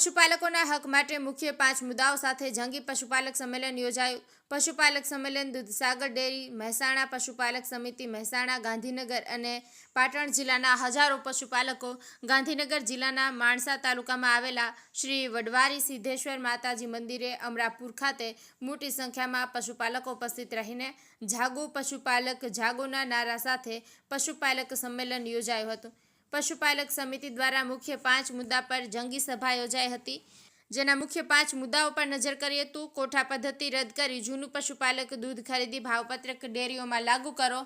પશુપાલકોના હક માટે મુખ્ય પાંચ મુદ્દાઓ સાથે જંગી પશુપાલક સંમેલન યોજાયું. પશુપાલક સંમેલન દૂધસાગર ડેરી, મહેસાણા પશુપાલક સમિતિ, મહેસાણા ગાંધીનગર અને પાટણ જિલ્લાના હજારો પશુપાલકો ગાંધીનગર જિલ્લાના માણસા તાલુકામાં આવેલા શ્રી વડવારી સિદ્ધેશ્વર માતાજી મંદિરે અમરાપુર ખાતે મોટી સંખ્યામાં પશુપાલકો ઉપસ્થિત રહીને જાગો પશુપાલક જાગોના નારા સાથે પશુપાલક સંમેલન યોજાયું હતું. પશુપાલક સમિતિ દ્વારા મુખ્ય પાંચ મુદ્દા પર જંગી સભા યોજાઈ હતી, જેના મુખ્ય પાંચ મુદ્દાઓ પર નજર કરીએ તો કોઠા પદ્ધતિ રદ કરી જૂનું પશુપાલક દૂધ ખરીદી ભાવપત્રક ડેરીઓમાં લાગુ કરો,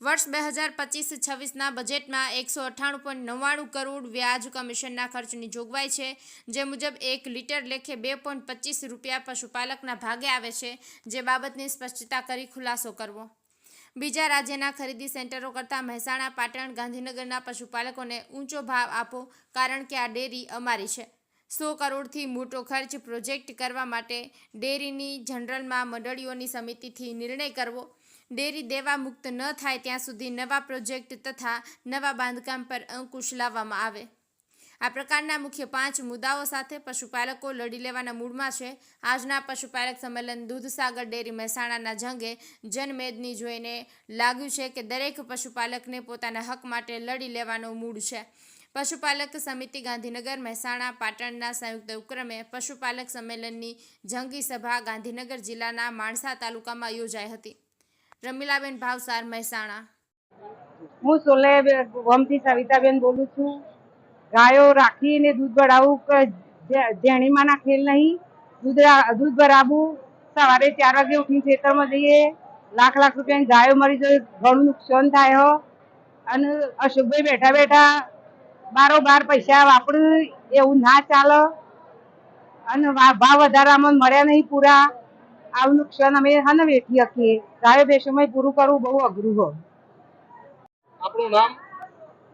વર્ષ બે હજાર પચીસ છવ્વીસના બજેટમાં એકસો અઠ્ઠાણું પોઈન્ટ નવ્વાણું કરોડ વ્યાજ કમિશનના ખર્ચની જોગવાઈ છે, જે મુજબ એક લીટર લેખે બે પોઈન્ટ પચીસ રૂપિયા પશુપાલકના ભાગે આવે છે, જે બાબતની સ્પષ્ટતા કરી ખુલાસો કરવો. બીજા રાજ્યના ખરીદી સેન્ટરો કરતાં મહેસાણા, પાટણ, ગાંધીનગરના પશુપાલકોને ઊંચો ભાવ આપો કારણ કે આ ડેરી અમારી છે. સો કરોડથી મોટો ખર્ચ પ્રોજેક્ટ કરવા માટે ડેરીની જનરલમાં મંડળીઓની સમિતિથી નિર્ણય કરવો. ડેરી દેવા મુક્ત ન થાય ત્યાં સુધી નવા પ્રોજેક્ટ તથા નવા બાંધકામ પર અંકુશ લાવવામાં આવે. આ પ્રકારના મુખ્ય પાંચ મુદ્દાઓ સાથે પશુપાલકો લડી લેવાના મૂડમાં છે. આજના પશુપાલક સંમેલન દૂધસાગર ડેરી મહેસાણાના જંગે જનમેદની જોઈને લાગ્યું છે કે દરેક પશુપાલકને પોતાના હક માટે લડી લેવાનો મૂડ છે. પશુપાલક સમિતિ ગાંધીનગર મહેસાણા પાટણના સંયુક્ત ઉપક્રમે પશુપાલક સંમેલનની જંગી સભા ગાંધીનગર જિલ્લાના માણસા તાલુકામાં યોજાઈ હતી. રમીલાબેન ભાવસાર મહેસાણા. હું સોલે ગોમથી સવિતાબેન બોલું છું. ગાયો રાખીને દૂધ ભરાવું કે જે- જેણીમાંના ખેલ નહીં, દૂધ દૂધ ભરાવું. સવારે ચાર વાગે ઉઠીને ખેતરમાં જઈએ. લાખ લાખ રૂપિયાની ગાયો મરી જાય, ઘણું નુકસાન થાય હો. અને અશોકભાઈ બેઠા બેઠા બારો બાર પૈસા વાપરું એવું ના ચાલે. અને ભાવ વધારામાં મળ્યા નહીં પૂરા. આવું નુકસાન અમે હા ને વેઠી શકીએ ગાયો ભેંસોમાં પૂરું કરવું બહુ અઘરું હોય. આપણું નામ?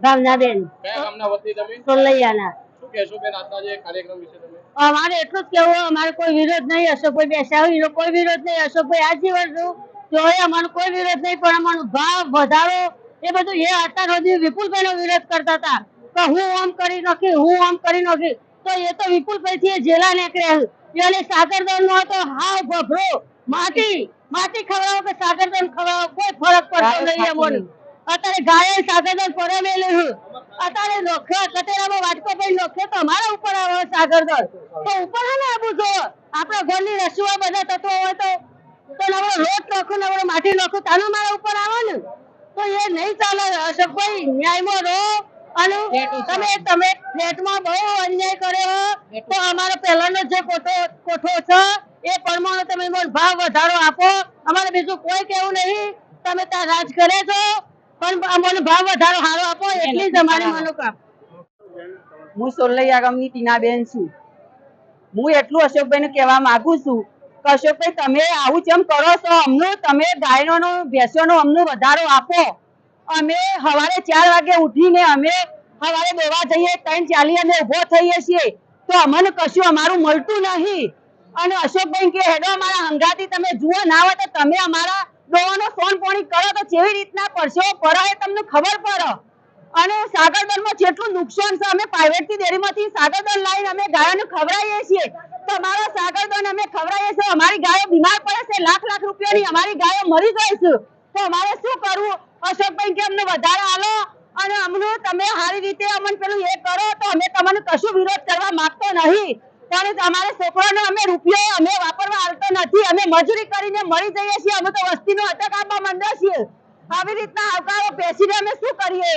ભાવનાબેન સોલૈયાના. અમારે એટલું જ કેવું અમારે કોઈ વિરોધ નહીં બેસ્યા હોય કોઈ વિરોધ નહીં અશોકભાઈ આજીવન અમારો કોઈ વિરોધ નહીં પણ અમારો ભાવ વધારો એ બધું એ અત્યાર સુધી વિપુલભાઈનો વિરોધ કરતા હતા. કે હું આમ કરી નાખી હું આમ કરી નાખી. તો એ તો વિપુલભાઈ થી જેલા નીકળ્યા એને સાગરદાન નો હતો હાવ ભભરો. માટી માટી ખવડાવો કે સાગરદાન ખવડાવો કોઈ ફરક પડતો નહીં અમને અત્યારે ગાય સાગરદાન પરમેલું છું. અત્યારે લોખે કટેરામાં વાટકો ભાઈ લોખે તો અમારા ઉપર આવે સાગરદાન તો ઉપર હે ને આબુ જો. આપણા ઘરની રસુઆ બધા તત્વો હોય તો તો નવરો રોટ લખો નવરો માટી લખો તાનો મારા ઉપર આવે ને? તો એ નહીં ચાલે અશોકભાઈ ન્યાયમાં રહો અને તમે તમે ફ્લેટમાં બહુ અન્યાય કર્યો તો અમારો પહેલાનો જે કોઠો કોઠો છે એ પ્રમાણે તમે ભાવ વધારો આપો. અમારે બીજું કોઈ કેવું નહીં. તમે ત્યાં રાજ કરે છો. પણ અમને ભાવ વધારો સારો આપો એટલી જ અમારી મનોકામના હું સોલૈયા ગામની ટીનાબેન છું. હું એટલું અશોકભાઈને કહેવા માંગુ છું કે અશોકભાઈ તમે આવું જેમ કરો છો અમનું તમે ગાયનો ભેંસોનો અમનું વધારો આપો. અમે સવારે ચાર વાગે ઉઠીને અમે સવારે દોવા જઈએ ત્રણ ચાલી અમે ઊભો થઈએ છીએ. તો અમને કશું અમારું મળતું નહીં. અને અશોકભાઈ કે હેડો અમારા હંગાથી તમે જુઓ ના હોય તો તમે અમારા દોવાનો ફોન પોણી કરો તો કેવી રીતના પડશો પરાય તમને ખબર પડે. અને સાગરદનમાં જેટલું નુકસાન છે, અમે પ્રાઇવેટથી ડેરીમાંથી સાગરદન લાવીને અમે ગાયોને ખવડાવીએ છીએ. તમારા અમારા અમે ખવડાવીએ છીએ. અમારી ગાયો બીમાર પડે છે, લાખ લાખ રૂપિયાની અમારી ગાયો મરી જાય છે. તો અમારે શું કરવું? અશોકભાઈ કે અમને વધારે આલો અને અમને તમે સારી રીતે અમને પેલું એ કરો તો અમે તમને કશું વિરોધ કરવા માંગતો નહીં. પણ અમારે છોકરાને અમે રૂપિયો અમે વાપરવા આવતો નથી. અમે મજૂરી કરીને મળી જઈએ છીએ. અમે તો વસ્તીનો અટક આપવા માંડ્યા છીએ. આવી રીતના આવકારો બેસીને અમે શું કરીએ?